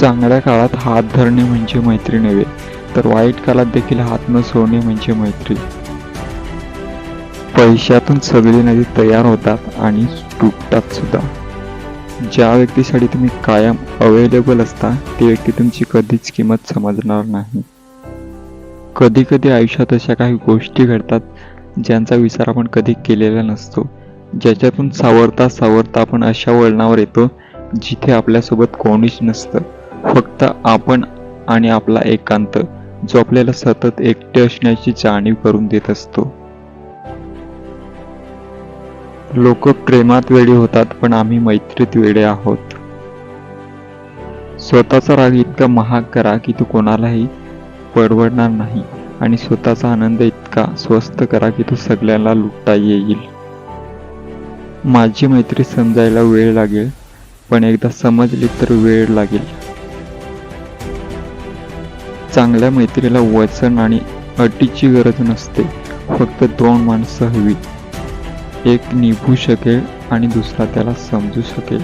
चांगल्या काळात हात धरणे म्हणजे मैत्री नव्हे तर वाईट काळात देखील हात न सोडणे म्हणजे मैत्री. पैशातून सगळी नदी तयार होतात आणि तुटतात सुद्धा. ज्या व्यक्तीसाठी तुम्ही कायम अवेलेबल असता ती व्यक्ती तुमची कधीच किंमत समजणार नाही. कधी कधी आयुष्यात अशा काही गोष्टी घडतात ज्यांचा विचार आपण कधी केलेला नसतो. ज्याच्यातून सावरता सावरता आपण अशा वळणावर येतो जिथे आपल्यासोबत कोणीच नसतं. फक्त आपण आणि आपला एकांत जो आपल्याला सतत एकटे असण्याची जाणीव करून देत असतो. लोक प्रेमात वेडे होतात पण आम्ही मैत्रीत वेडे आहोत. स्वतःचा राग इतका महाग करा की तो कोणालाही परवडणार नाही आणि स्वतःचा आनंद इतका स्वस्त करा की तो सगळ्यांना लुटता येईल. माझी मैत्री समजायला वेळ लागेल पण एकदा समजली तर वेळ लागेल. चांगल्या मैत्रीला वचन आणि अटीची गरज नसते. फक्त दोन माणसं हवी. एक निभू शकेल आणि दुसरा त्याला समजू शकेल.